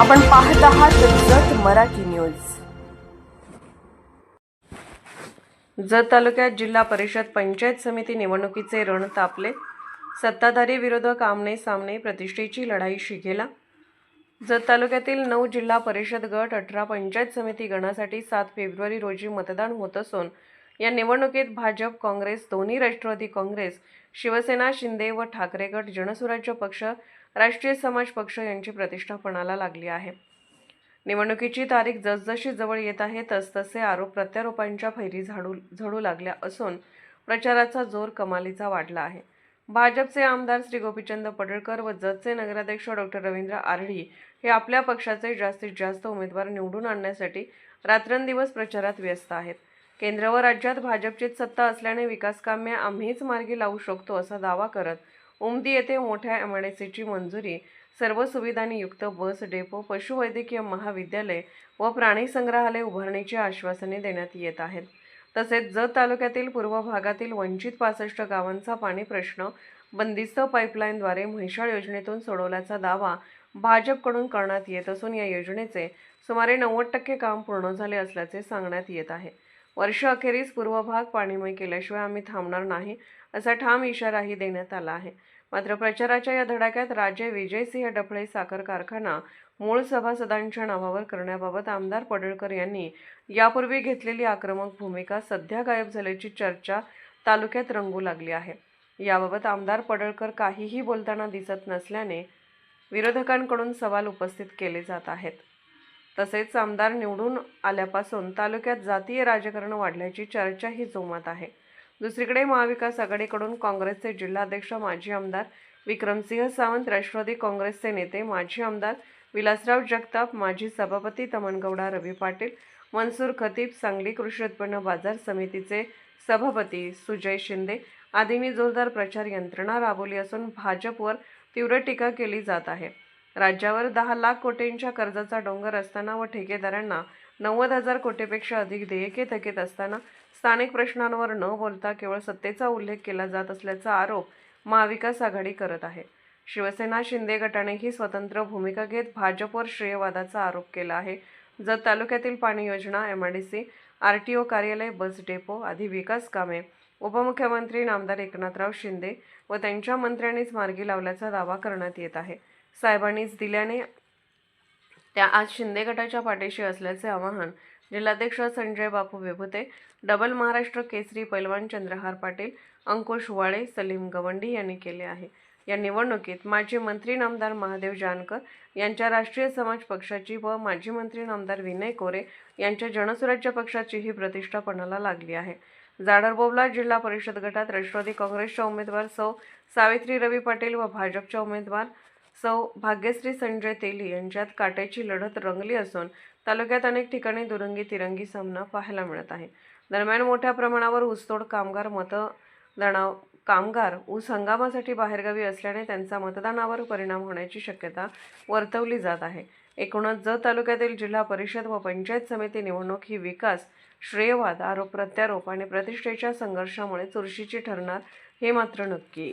आपण पाहत आहात जत मराठी न्यूज. जत तालुक्यात जिल्हा परिषद पंचायत समिती निवडणुकीचे रण तापले. सत्ताधारी विरोधक आमने सामने प्रतिष्ठेची लढाई शिकेला जत तालुक्यातील नऊ जिल्हा परिषद गट अठरा पंचायत समिती गणासाठी सात फेब्रुवारी रोजी मतदान होत असून या निवडणुकीत भाजप काँग्रेस दोन्ही राष्ट्रवादी काँग्रेस शिवसेना शिंदे व ठाकरे गट जनसुराज्य पक्ष राष्ट्रीय समाज पक्ष यांची प्रतिष्ठा पणाला लागली आहे. निवडणुकीची तारीख जसजशी जवळ येत आहे तसतसे आरोप प्रत्यारोपांच्या फैरी झाडू झडू लागल्या असून प्रचाराचा जोर कमालीचा वाढला आहे. भाजपचे आमदार श्री गोपीचंद पडळकर व जतचे नगराध्यक्ष डॉक्टर रवींद्र आरडी हे आपल्या पक्षाचे जास्तीत जास्त उमेदवार निवडून आणण्यासाठी रात्रंदिवस प्रचारात व्यस्त आहेत. केंद्र व राज्यात भाजपचीच सत्ता असल्याने विकासकाम्य आम्हीच मार्गी लावू शकतो असा दावा करत उमदी येथे मोठ्या एमआयडीसीची मंजुरी सर्व सुविधांनी युक्त बस डेपो पशुवैद्यकीय महाविद्यालय व प्राणी संग्रहालय उभारणीची आश्वासने देण्यात येत आहेत. तसेच जत तालुक्यातील पूर्व भागातील वंचित पासष्ट गावांचा पाणी प्रश्न बंदिस्त पाईपलाईनद्वारे म्हैसाळ योजनेतून सोडवल्याचा दावा भाजपकडून करण्यात येत असून या योजनेचे सुमारे नव्वद टक्के काम पूर्ण झाले असल्याचे सांगण्यात येत आहे. वर्ष अखेरीस पूर्व भाग पाणीमय केल्याशिवाय आम्ही थांबणार नाही असा ठाम इशाराही देण्यात आला आहे. मात्र प्रचाराच्या या धडाक्यात राजे विजयसिंह डफळे साखर कारखाना मूळ सभासदांच्या नावावर करण्याबाबत आमदार पडळकर यांनी यापूर्वी घेतलेली आक्रमक भूमिका सध्या गायब झाल्याची चर्चा तालुक्यात रंगू लागली आहे. याबाबत आमदार पडळकर काहीही बोलताना दिसत नसल्याने विरोधकांकडून सवाल उपस्थित केले जात आहेत. तसेच आमदार निवडून आल्यापासून तालुक्यात जातीय राजकारण वाढल्याची चर्चाही जोमात आहे. दुसरीकडे महाविकास आघाडीकडून काँग्रेसचे जिल्हाध्यक्ष माजी आमदार विक्रमसिंह सावंत राष्ट्रवादी काँग्रेसचे नेते माजी आमदार विलासराव जगताप माजी सभापती तमनगौडा रवी पाटील मनसूर खतीब सांगली कृषी उत्पन्न बाजार समितीचे सभापती सुजय शिंदे आदींनी जोरदार प्रचार यंत्रणा राबवली असून भाजपवर तीव्र टीका केली जात आहे. राज्यावर दहा लाख कोटींच्या कर्जाचा डोंगर असताना व ठेकेदारांना नव्वद हजार कोटीपेक्षा अधिक देयके थकीत असताना स्थानिक प्रश्नांवर न बोलता केवळ सत्तेचा उल्लेख केला जात असल्याचा आरोप महाविकास आघाडी करत आहे. शिवसेना शिंदे गटानेही स्वतंत्र भूमिका घेत भाजपवर श्रेयवादाचा आरोप केला आहे. जत तालुक्यातील पाणी योजना M I D C R T O कार्यालय बस डेपो आदी विकास कामे उपमुख्यमंत्री नामदार एकनाथराव शिंदे व त्यांच्या मंत्र्यांनीच मार्गी लावल्याचा दावा करण्यात येत आहे. साहेबांनीच दिल्याने त्या आज शिंदे गटाच्या पाठीशी असल्याचे आवाहन जिल्हाध्यक्ष संजय बापू विभुते डबल महाराष्ट्र केसरी पैलवान चंद्रहार पाटील अंकुश वाळे सलीम गवंडी यांनी केले आहे. या निवडणुकीत माजी मंत्री नामदार महादेव जानकर यांच्या राष्ट्रीय समाज पक्षाची व माजी मंत्री नामदार विनय कोरे यांच्या जनसुराज्य पक्षाचीही प्रतिष्ठा पणाला लागली आहे. जाडरबोबला जिल्हा परिषद गटात राष्ट्रवादी काँग्रेसच्या उमेदवार सौ सावित्री रवी पाटील व भाजपच्या उमेदवार सौ भाग्यश्री संजय तेली यांच्यात काट्याची लढत रंगली असून तालुक्यात अनेक ठिकाणी दुरंगी तिरंगी सामना पाहायला मिळत आहे. दरम्यान मोठ्या प्रमाणावर ऊसतोड कामगार मतदाना कामगार ऊस हंगामासाठी बाहेरगावी असल्याने त्यांचा मतदानावर परिणाम होण्याची शक्यता वर्तवली जात आहे. एकूणच जत तालुक्यातील जिल्हा परिषद व पंचायत समिती निवडणूक ही विकास श्रेयवाद आरोप प्रत्यारोप आणि प्रतिष्ठेच्या संघर्षामुळे चुरशीची ठरणार हे मात्र नक्की.